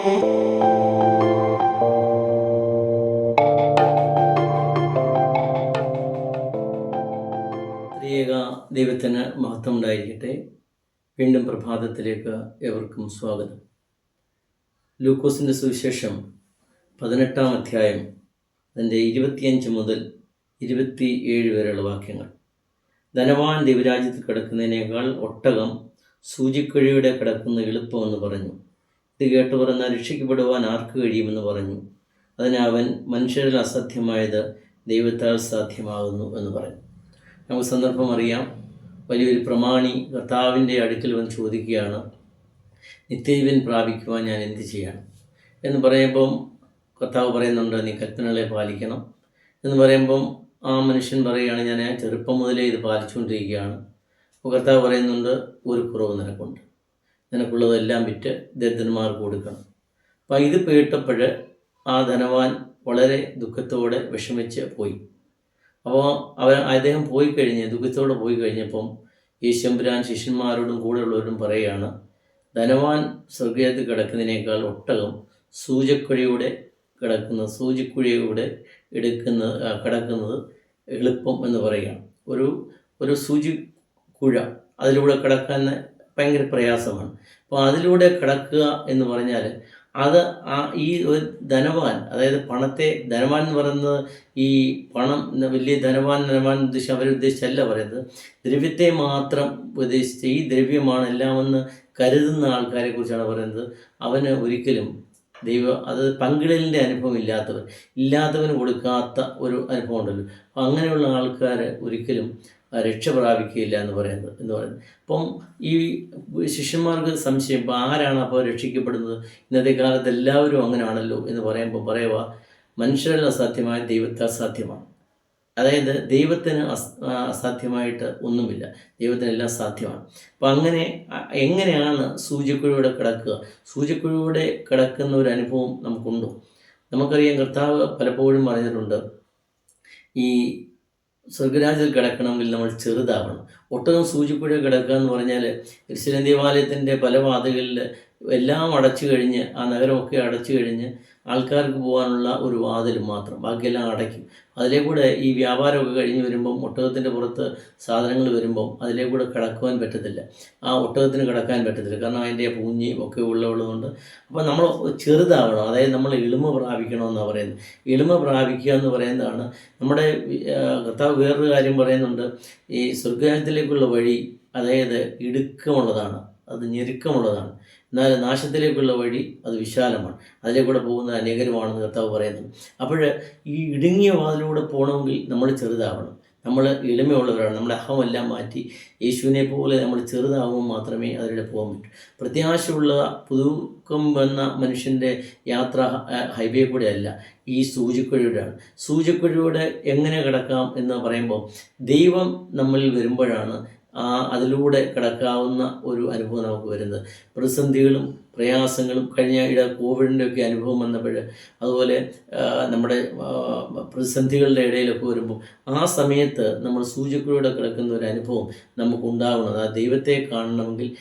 ദൈവത്തിന് മഹത്വം ഉണ്ടായിരിക്കട്ടെ വീണ്ടും പ്രഭാതത്തിലേക്ക് എവർക്കും സ്വാഗതം. ലൂക്കോസിന്റെ സുവിശേഷം പതിനെട്ടാം അധ്യായം അതിന്റെ ഇരുപത്തിയഞ്ച് മുതൽ ഇരുപത്തി ഏഴ് വരെയുള്ള വാക്യങ്ങൾ. ധനവാൻ ദൈവരാജ്യത്ത് കിടക്കുന്നതിനേക്കാൾ ഒട്ടകം സൂചിക്കുഴിയുടെ കിടക്കുന്ന എളുപ്പമെന്ന് പറഞ്ഞു. ഇത് കേട്ടവർ എന്നാൽ രക്ഷിക്കപ്പെടുവാൻ ആർക്ക് കഴിയുമെന്ന് പറഞ്ഞു. അതിന് അവൻ മനുഷ്യരിൽ അസാധ്യമായത് ദൈവത്താൽ സാധ്യമാകുന്നു എന്ന് പറഞ്ഞു. നമുക്ക് സന്ദർഭം അറിയാം. വലിയൊരു പ്രമാണി കർത്താവിന്റെ അടുക്കൽ വന്ന് ചോദിക്കുകയാണ് നിത്യജീവൻ പ്രാപിക്കുവാൻ ഞാൻ എന്ത് ചെയ്യണം എന്ന് പറയുമ്പം കർത്താവ് പറയുന്നുണ്ട് നീ കൽപ്പനകളെ പാലിക്കണം. എന്ന് പറയുമ്പം ആ മനുഷ്യൻ പറയുകയാണ് ഞാൻ ചെറുപ്പം മുതലേ ഇത് പാലിച്ചുകൊണ്ടിരിക്കുകയാണ്. അപ്പോൾ കർത്താവ് പറയുന്നുണ്ട് ഒരു കുറവ് നിനക്കുണ്ട്. നിനക്കുള്ളതെല്ലാം വിറ്റ് ദരിദ്രന്മാർക്ക് കൊടുക്കണം. അപ്പം ഇത് കേട്ടപ്പോൾ ആ ധനവാൻ വളരെ ദുഃഖത്തോടെ വിഷമിച്ച് പോയി. അപ്പോൾ അവൻ അദ്ദേഹം പോയി കഴിഞ്ഞ് ദുഃഖത്തോടെ പോയി കഴിഞ്ഞപ്പം യേശമ്പുരാൻ ശിഷ്യന്മാരോടും കൂടെയുള്ളവരോടും പറയുകയാണ് ധനവാൻ സ്വർഗീയത്തിൽ കിടക്കുന്നതിനേക്കാൾ ഒട്ടകം സൂചക്കുഴിയുടെ കിടക്കുന്ന സൂചിക്കുഴിയുടെ എടുക്കുന്ന കിടക്കുന്നത് എളുപ്പം എന്ന് പറയുകയാണ്. ഒരു ഒരു സൂചി കുഴ അതിലൂടെ കിടക്കാൻ ഭയങ്കര പ്രയാസമാണ്. അപ്പോൾ അതിലൂടെ കിടക്കുക എന്ന് പറഞ്ഞാൽ അത് ആ ഈ ഒരു ധനവാൻ അതായത് പണത്തെ ധനവാൻ എന്ന് പറയുന്നത് ഈ പണം വലിയ ധനവാൻ ധനവാൻ ഉദ്ദേശിച്ച് അവരുദ്ദേശിച്ചല്ല പറയുന്നത്. ദ്രവ്യത്തെ മാത്രം ഉദ്ദേശിച്ച് ഈ ദ്രവ്യമാണ് എല്ലാമെന്ന് കരുതുന്ന ആൾക്കാരെ കുറിച്ചാണ് പറയുന്നത്. അവന് ഒരിക്കലും ദൈവം അത് പങ്കിടലിന്റെ അനുഭവം ഇല്ലാത്തവർ ഇല്ലാത്തവന് കൊടുക്കാത്ത ഒരു അനുഭവം ഉണ്ടല്ലോ. അപ്പം അങ്ങനെയുള്ള ആൾക്കാർ ഒരിക്കലും രക്ഷ പ്രാപിക്കുകയില്ല എന്ന് പറയുന്നത് എന്ന് പറയുന്നത്. അപ്പം ഈ ശിഷ്യന്മാർക്ക് സംശയം ഇപ്പം ആരാണ് അപ്പോൾ രക്ഷിക്കപ്പെടുന്നത്? ഇന്നത്തെ കാലത്ത് എല്ലാവരും അങ്ങനെയാണല്ലോ എന്ന് പറയുമ്പോൾ പറയുക മനുഷ്യരിൽ അസാധ്യമായ ദൈവത്തെ അസാധ്യമാണ്. അതായത് ദൈവത്തിന് അസ് അസാധ്യമായിട്ട് ഒന്നുമില്ല. ദൈവത്തിനെല്ലാം സാധ്യമാണ്. അപ്പം അങ്ങനെ എങ്ങനെയാണ് സൂചിക്കുഴിയുടെ കിടക്കുക? സൂചിക്കുഴിയുടെ കിടക്കുന്ന ഒരു അനുഭവം നമുക്കുണ്ടോ. നമുക്കറിയാം കർത്താവ് പലപ്പോഴും പറഞ്ഞിട്ടുണ്ട് ഈ സ്വർഗരാജ്യത്തിൽ കിടക്കണമെങ്കിൽ നമ്മൾ ചെറുതാവണം. ഒട്ടകം സൂചിപ്പുഴ കിടക്കുക എന്ന് പറഞ്ഞാൽ ക്രിസ്ത്യൻ ദേവാലയത്തിന്റെ പല വാതികളിൽ എല്ലാം അടച്ചു കഴിഞ്ഞ് ആ നഗരമൊക്കെ അടച്ചു കഴിഞ്ഞ് ആൾക്കാർക്ക് പോകാനുള്ള ഒരു വാതിൽ മാത്രം. ബാക്കിയെല്ലാം അടയ്ക്കും. അതിലേ കൂടെ ഈ വ്യാപാരമൊക്കെ കഴിഞ്ഞ് വരുമ്പം ഒട്ടകത്തിന്റെ പുറത്ത് സാധനങ്ങൾ വരുമ്പം അതിലേ കൂടെ കിടക്കുവാൻ പറ്റത്തില്ല. ആ ഒട്ടകത്തിന് കിടക്കാൻ പറ്റത്തില്ല. കാരണം അതിന്റെ പൂഞ്ഞി ഒക്കെ ഉള്ളതുകൊണ്ട്. അപ്പോൾ നമ്മൾ ചെറുതാവണം. അതായത് നമ്മൾ എളിമ പ്രാപിക്കണമെന്നാണ് പറയുന്നത്. എളിമ പ്രാപിക്കുക എന്ന് പറയുന്നതാണ് നമ്മുടെ കർത്താവ് വേറൊരു കാര്യം പറയുന്നുണ്ട്. ഈ സ്വർഗരാജ്യത്തിലേക്കുള്ള വഴി അതായത് ഇടുക്കമുള്ളതാണ്. അത് ഞെരുക്കമുള്ളതാണ്. എന്നാൽ നാശത്തിലേക്കുള്ള വഴി അത് വിശാലമാണ്. അതിലേക്കൂടെ പോകുന്ന അനേകരുമാണെന്ന് കർത്താവ് പറയുന്നത് അപ്പോൾ ഈ ഇടുങ്ങിയ വാതിലൂടെ പോകണമെങ്കിൽ നമ്മൾ ചെറുതാവണം. നമ്മൾ എളിമയുള്ളവരാണ്. നമ്മുടെ അഹമെല്ലാം മാറ്റി യേശുവിനെ പോലെ നമ്മൾ ചെറുതാകുമ്പോൾ മാത്രമേ അതിലൂടെ പോകാൻ പറ്റൂ. പ്രത്യാശയുള്ള പുതുക്കം വന്ന മനുഷ്യന്റെ യാത്ര ഹൈവേ കൂടെ അല്ല. ഈ സൂചിക്കുഴിയുടെയാണ് സൂചിക്കുഴിയുടെ എങ്ങനെ കിടക്കാം എന്ന് പറയുമ്പോൾ ദൈവം നമ്മളിൽ വരുമ്പോഴാണ് അതിലൂടെ കിടക്കാവുന്ന ഒരു അനുഭവം നമുക്ക് വരുന്നത്. പ്രതിസന്ധികളും പ്രയാസങ്ങളും കഴിഞ്ഞ ഇട കോവിഡിന്റെ ഒക്കെ അനുഭവം വന്നപ്പോൾ അതുപോലെ നമ്മുടെ പ്രതിസന്ധികളുടെ ഇടയിലൊക്കെ വരുമ്പോൾ ആ സമയത്ത് നമ്മൾ സൂചിക്കുഴിയുടെ കിടക്കുന്ന ഒരു അനുഭവം നമുക്ക് ഉണ്ടാവണം. ആ ദൈവത്തെ കാണണമെങ്കിൽ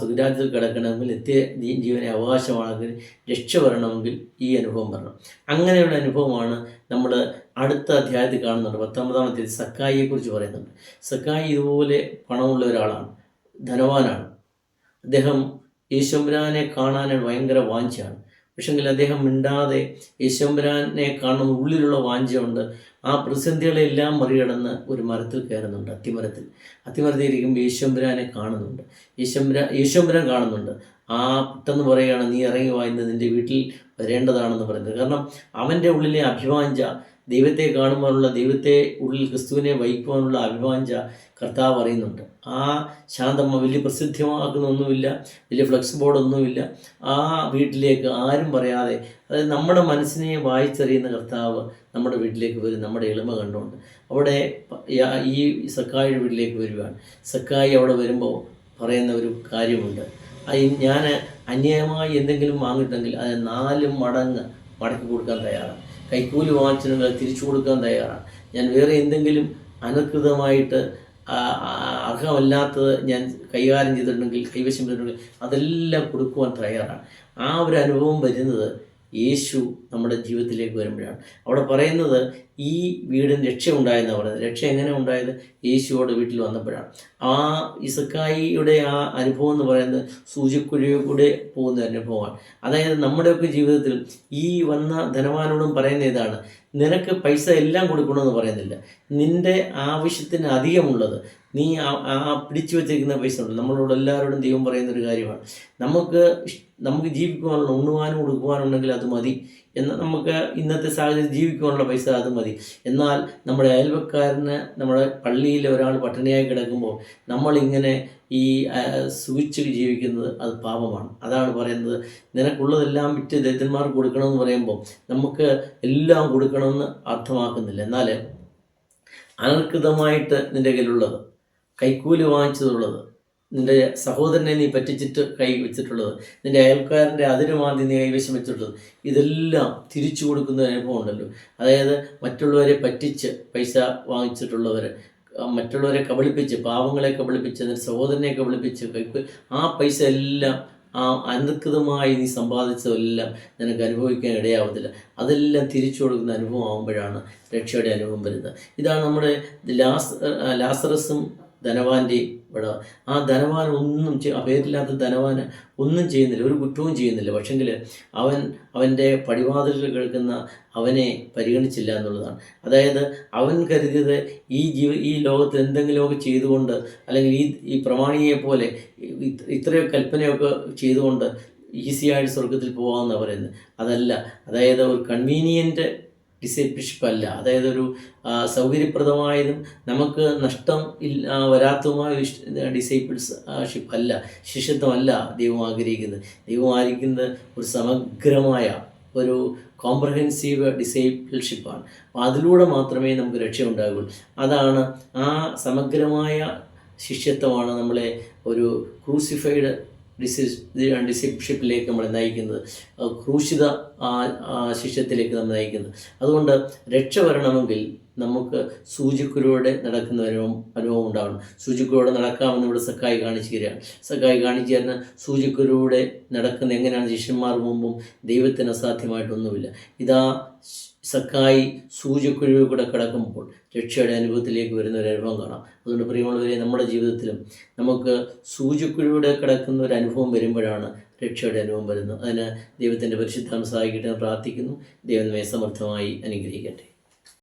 സുഖരാജ്യത്തിൽ കിടക്കണമെങ്കിൽ നിത്യ ജീവനെ അവകാശമാണെങ്കിൽ രക്ഷ വരണമെങ്കിൽ ഈ അനുഭവം വരണം. അങ്ങനെയുള്ള അനുഭവമാണ് നമ്മൾ അടുത്ത അധ്യായത്തിൽ കാണുന്നുണ്ട്. പത്തൊമ്പതാം അധ്യായത്തിൽ സക്കായിയെക്കുറിച്ച് പറയുന്നുണ്ട്. സക്കായി ഇതുപോലെ പണമുള്ള ഒരാളാണ്. ധനവാനാണ്. അദ്ദേഹം യേശുമ്പരാനെ കാണാൻ ഭയങ്കര വാഞ്ചയാണ്. പക്ഷെങ്കിൽ അദ്ദേഹം മിണ്ടാതെ യേശുമ്പരാനെ കാണുന്ന ഉള്ളിലുള്ള വാഞ്ചയുണ്ട്. ആ പ്രതിസന്ധികളെല്ലാം മറികടന്ന് ഒരു മരത്തിൽ കയറുന്നുണ്ട്. അത്തിമരത്തിൽ. അത്തിമരത്തിൽ ഇരിക്കുമ്പോൾ യേശുമ്പരാനെ കാണുന്നുണ്ട്. യേശുമ്പര യേശുമ്പരാൻ കാണുന്നുണ്ട്. ആ പെട്ടെന്ന് പറയുകയാണ് നീ ഇറങ്ങി വായുന്നത് നിന്റെ വീട്ടിൽ വരേണ്ടതാണെന്ന് പറയുന്നത് കാരണം അവന്റെ ഉള്ളിലെ അഭിവാഞ്ച ദൈവത്തെ കാണുവാനുള്ള ദൈവത്തെ ഉള്ളിൽ ക്രിസ്തുവിനെ വഹിക്കുവാനുള്ള അഭിവാഞ്ച കർത്താവ് അറിയുന്നുണ്ട്. ആ ശാന്തമ്മ വലിയ പ്രസിദ്ധമാക്കുന്ന ഒന്നുമില്ല വലിയ ഫ്ലെക്സ് ബോർഡൊന്നുമില്ല. ആ വീട്ടിലേക്ക് ആരും പറയാതെ അതായത് നമ്മുടെ മനസ്സിനെ വായിച്ചറിയുന്ന കർത്താവ് നമ്മുടെ വീട്ടിലേക്ക് വരും നമ്മുടെ എളിമ കണ്ടുകൊണ്ട്. അവിടെ ഈ സക്കായിയുടെ വീട്ടിലേക്ക് വരുവാണ്. സക്കായി അവിടെ വരുമ്പോൾ പറയുന്ന ഒരു കാര്യമുണ്ട്. ഞാൻ അന്യായമായി എന്തെങ്കിലും വാങ്ങിയിട്ടുണ്ടെങ്കിൽ അത് നാല് മടങ്ങ് മടക്കി കൊടുക്കാൻ തയ്യാറാണ്. കൈക്കൂലി വാങ്ങിച്ച നിങ്ങൾ തിരിച്ചു കൊടുക്കാൻ തയ്യാറാണ്. ഞാൻ വേറെ എന്തെങ്കിലും അനധികൃതമായിട്ട് അർഹമല്ലാത്തത് ഞാൻ കൈകാര്യം ചെയ്തിട്ടുണ്ടെങ്കിൽ കൈവശം ചെയ്തിട്ടുണ്ടെങ്കിൽ അതെല്ലാം കൊടുക്കുവാൻ തയ്യാറാണ്. ആ ഒരു അനുഭവം വരുന്നത് യേശു നമ്മുടെ ജീവിതത്തിലേക്ക് വരുമ്പോഴാണ്. അവിടെ പറയുന്നത് ഈ വീടിന് രക്ഷ ഉണ്ടായെന്ന് പറയുന്നത്. രക്ഷ എങ്ങനെ ഉണ്ടായത്? യേശുവോടെ വീട്ടിൽ വന്നപ്പോഴാണ്. ആ ഇസക്കായിയുടെ ആ അനുഭവം എന്ന് പറയുന്നത് സൂചിക്കുഴിയൂടെ പോകുന്ന അനുഭവമാണ്. അതായത് നമ്മുടെയൊക്കെ ജീവിതത്തിൽ ഈ വന്ന ധനവാനോടും പറയുന്ന ഇതാണ്. നിനക്ക് പൈസ എല്ലാം കൊടുക്കണമെന്ന് പറയുന്നില്ല. നിന്റെ ആവശ്യത്തിന് അധികമുള്ളത് നീ ആ പിടിച്ചു വെച്ചിരിക്കുന്ന പൈസ ഉണ്ട് നമ്മളോട് എല്ലാവരോടും ദൈവം പറയുന്നൊരു കാര്യമാണ്. നമുക്ക് നമുക്ക് ജീവിക്കുവാനുള്ള ഉണ്ണുവാനും കൊടുക്കുവാനുണ്ടെങ്കിൽ അത് മതി. എന്ന് നമുക്ക് ഇന്നത്തെ സാഹചര്യം ജീവിക്കാനുള്ള പൈസ അത് മതി. എന്നാൽ നമ്മുടെ അയൽവക്കാരന് നമ്മുടെ പള്ളിയിൽ ഒരാൾ പട്ടിണിയായി കിടക്കുമ്പോൾ നമ്മളിങ്ങനെ ഈ സൂചിച്ച് ജീവിക്കുന്നത് അത് പാപമാണ്. അതാണ് പറയുന്നത്. നിനക്കുള്ളതെല്ലാം വിറ്റ് ദരിദ്രന്മാർക്ക് കൊടുക്കണമെന്ന് പറയുമ്പോൾ നമുക്ക് എല്ലാം കൊടുക്കണമെന്ന് അർത്ഥമാക്കുന്നില്ല. എന്നാൽ അനർക്കൃതമായിട്ട് നിന്റെ കയ്യിലുള്ളത് കൈക്കൂലി വാങ്ങിച്ചതുള്ളത് നിന്റെ സഹോദരനെ നീ പറ്റിച്ചിട്ട് കൈ വെച്ചിട്ടുള്ളത് നിന്റെ അയൽക്കാരന്റെ അതിരുമാതി നീ കൈവശം വെച്ചിട്ടുള്ളത് ഇതെല്ലാം തിരിച്ചു കൊടുക്കുന്ന അനുഭവം ഉണ്ടല്ലോ. അതായത് മറ്റുള്ളവരെ പറ്റിച്ച് പൈസ വാങ്ങിച്ചിട്ടുള്ളവർ മറ്റുള്ളവരെ കബളിപ്പിച്ച് പാവങ്ങളെ കബളിപ്പിച്ച് നിന്റെ സഹോദരനെ കബളിപ്പിച്ച് ആ പൈസ എല്ലാം ആ അനധികൃതമായി നീ സമ്പാദിച്ചതെല്ലാം നിനക്ക് അനുഭവിക്കാൻ ഇടയാവത്തില്ല. അതെല്ലാം തിരിച്ചു കൊടുക്കുന്ന അനുഭവം ആകുമ്പോഴാണ് രക്ഷയുടെ അനുഭവം വരുന്നത്. ഇതാണ് നമ്മുടെ ലാസ് ലാസറസും ധനവാന്റെയും ഇവിടെ. ആ ധനവാൻ ഒന്നും ആ പേരില്ലാത്ത ധനവാന് ഒന്നും ചെയ്യുന്നില്ല ഒരു കുറ്റവും ചെയ്യുന്നില്ല. പക്ഷെങ്കിൽ അവൻ അവന്റെ പടിവാതിലുകൾ കേൾക്കുന്ന അവനെ പരിഗണിച്ചില്ല എന്നുള്ളതാണ്. അതായത് അവൻ കരുതിയത് ഈ ജീവ ഈ ലോകത്ത് എന്തെങ്കിലുമൊക്കെ ചെയ്തുകൊണ്ട് അല്ലെങ്കിൽ ഈ ഈ പ്രമാണിയെ പോലെ ഇത്രയോ കൽപ്പനയൊക്കെ ചെയ്തുകൊണ്ട് ഈസിയായിട്ട് സ്വർഗത്തിൽ പോകാമെന്നാണ് പറയുന്നത്. അതല്ല അതായത് ഒരു കൺവീനിയന്റ് ഡിസൈപ്പിൾഷിപ്പ് അല്ല അതായത് ഒരു സൗകര്യപ്രദമായതും നമുക്ക് നഷ്ടം ഇല്ല വരാത്തതുമായ ഡിസൈപ്പിൾസ് ഷിപ്പ് അല്ല ശിഷ്യത്വമല്ല ദൈവം ആഗ്രഹിക്കുന്നത്. ദൈവം ആഗ്രഹിക്കുന്നത് ഒരു സമഗ്രമായ ഒരു കോംപ്രഹെൻസീവ് ഡിസൈപ്പിൾഷിപ്പാണ് അപ്പോൾ അതിലൂടെ മാത്രമേ നമുക്ക് രക്ഷ ഉണ്ടാകുള്ളൂ അതാണ് ആ സമഗ്രമായ ശിഷ്യത്വമാണ് നമ്മളെ ഒരു ക്രൂസിഫൈഡ് ഡിസിപ്ഷിപ്പിലേക്ക് നമ്മളെ നയിക്കുന്നത്. ക്രൂശിത ശിഷ്യത്തിലേക്ക് നമ്മൾ നയിക്കുന്നത്. അതുകൊണ്ട് രക്ഷ വരണമെങ്കിൽ നമുക്ക് സൂചിക്കുലൂടെ നടക്കുന്ന അനുഭവം അനുഭവം ഉണ്ടാവണം. സൂചിക്കുലൂടെ നടക്കാമെന്ന് ഇവിടെ സക്കായി കാണിച്ചു തരികയാണ് സക്കായി കാണിച്ചു തരുന്ന സൂചിക്കുലൂടെ നടക്കുന്ന എങ്ങനെയാണ് ശിഷ്യന്മാർ മുമ്പും ദൈവത്തിന് അസാധ്യമായിട്ടൊന്നുമില്ല. ഇതാ സക്കായി സൂചക്കുഴിവ് കൂടെ കിടക്കുമ്പോൾ രക്ഷയുടെ അനുഭവത്തിലേക്ക് വരുന്ന ഒരു അനുഭവം കാണാം. അതുകൊണ്ട് പ്രിയമുള്ളവരെ നമ്മുടെ ജീവിതത്തിലും നമുക്ക് സൂചക്കുഴിവിടെ കിടക്കുന്ന ഒരു അനുഭവം വരുമ്പോഴാണ് രക്ഷയുടെ അനുഭവം വരുന്നത്. അതിന് ദൈവത്തിന്റെ പരിശുദ്ധം സഹായിക്കട്ടെ പ്രാർത്ഥിക്കുന്നു. ദൈവമേ സമർത്ഥമായി അനുഗ്രഹിക്കട്ടെ.